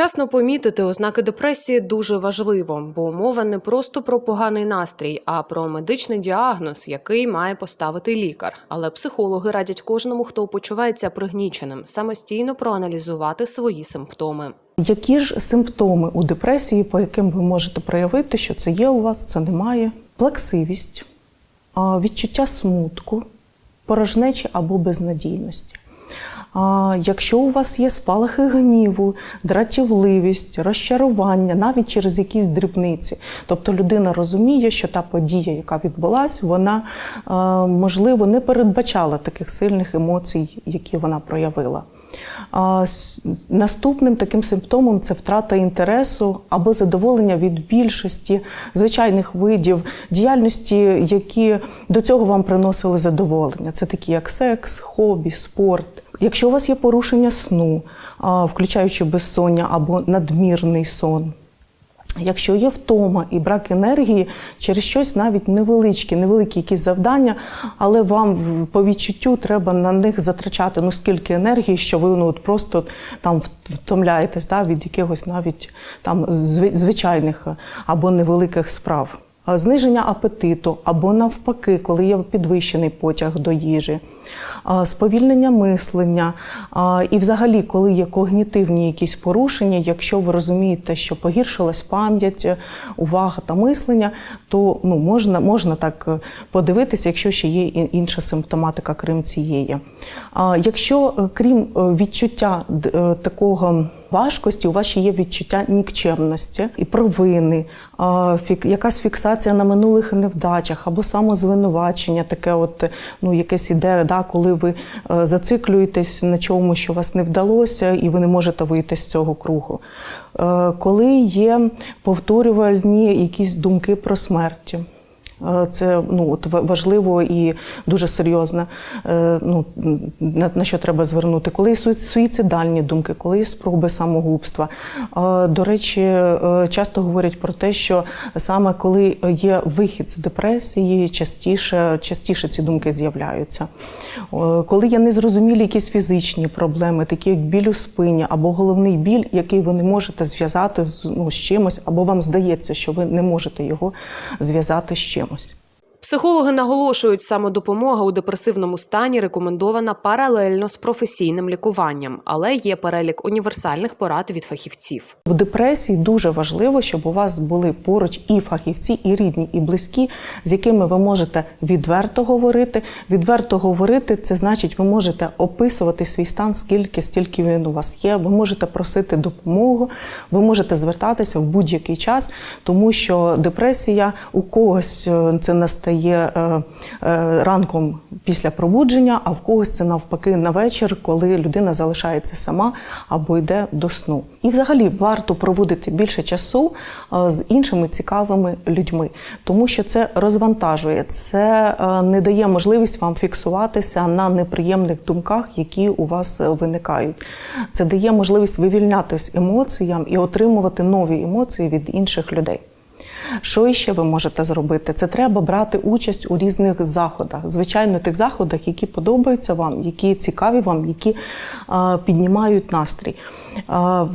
Вчасно помітити ознаки депресії дуже важливо, бо мова не просто про поганий настрій, а про медичний діагноз, який має поставити лікар. Але психологи радять кожному, хто почувається пригніченим, самостійно проаналізувати свої симптоми. Які ж симптоми у депресії, по яким ви можете проявити, що це є у вас, це немає? Плаксивість, відчуття смутку, порожнечі або безнадійності. А, Якщо у вас є спалахи гніву, дратівливість, розчарування, навіть через якісь дрібниці, тобто людина розуміє, що та подія, яка відбулась, вона е, можливо не передбачала таких сильних емоцій, які вона проявила. Наступним таким симптомом це втрата інтересу або задоволення від більшості звичайних видів діяльності, які до цього вам приносили задоволення. Це такі як секс, хобі, спорт. Якщо у вас є порушення сну, включаючи безсоння або надмірний сон, Якщо є втома і брак енергії через щось навіть невеличкі, невеликі якісь завдання, але вам по відчуттю треба на них затрачати ну скільки енергії, що ви ну от просто там втомляєтесь да, від якихось навіть там звичайних або невеликих справ. Зниження апетиту або навпаки, коли є підвищений потяг до їжі, сповільнення мислення. І, взагалі, коли є когнітивні якісь порушення, якщо ви розумієте, що погіршилась пам'ять, увага та мислення, то ну, можна, можна так е, подивитися, якщо ще є інша симптоматика, крім цієї. Якщо е, крім е, відчуття такого важкості, у вас ще є відчуття нікчемності і провини, якась фіксація на минулих невдачах або самозвинувачення, таке, от ну якесь іде, да, коли ви е, зациклюєтесь на чому, що вас не вдалося, і ви не можете вийти з цього кругу. Е, Коли є повторювальні якісь думки про смерть. Е, Це ну от важливо і дуже серйозно. е, Ну на, на що треба звернути, коли суїцидальні думки, коли спроби самогубства. Е, До речі, часто говорять про те, що саме коли є вихід з депресії, частіше, частіше ці думки з'являються. Коли є незрозумілі якісь фізичні проблеми, такі як біль у спині або головний біль, який ви не можете зв'язати з, ну, з чимось, або вам здається, що ви не можете його зв'язати з чимось. Психологи наголошують, самодопомога у депресивному стані рекомендована паралельно з професійним лікуванням, але є перелік універсальних порад від фахівців. В депресії дуже важливо, щоб у вас були поруч і фахівці, і рідні, і близькі, з якими ви можете відверто говорити. Відверто говорити це значить, ви можете описувати свій стан, скільки стільки він у вас є. Ви можете просити допомогу, ви можете звертатися в будь-який час, тому що депресія у когось е, це настає е, е, ранком після пробудження, а в когось це навпаки на вечір, коли людина залишається сама або йде до сну. І взагалі варто проводити більше часу е, з іншими цікавими людьми, тому що це розвантажує, це не дає можливість вам фіксуватися на неприємних думках, які у вас виникають. Це дає можливість вивільнятись емоціям і отримувати нові емоції від інших людей. Що іще ви можете зробити? Це треба брати участь у різних заходах. Звичайно, тих заходах, які подобаються вам, які цікаві вам, які піднімають настрій.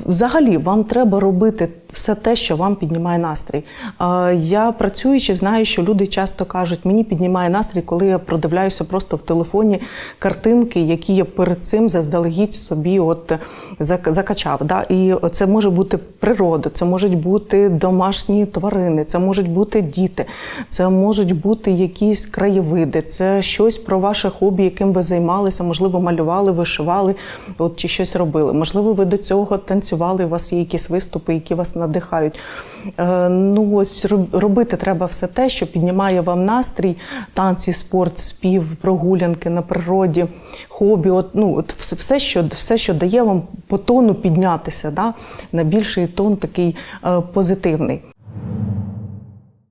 Взагалі, вам треба робити все те, що вам піднімає настрій. Я працюючи, знаю, що люди часто кажуть, мені піднімає настрій, коли я продивляюся просто в телефоні картинки, які я перед цим заздалегідь собі от закачав. Да? І це може бути природа, це можуть бути домашні тварини, це можуть бути діти, це можуть бути якісь краєвиди, це щось про ваше хобі, яким ви займалися, можливо, малювали, вишивали, от чи щось робили. Можливо, ви до цього танцювали, у вас є якісь виступи, які вас надихають. Е, ну ось робити треба все те, що піднімає вам настрій, танці, спорт, спів, прогулянки на природі, хобі. От, ну, от все, що, все, що дає вам по тону піднятися да, на більший тон такий е, позитивний.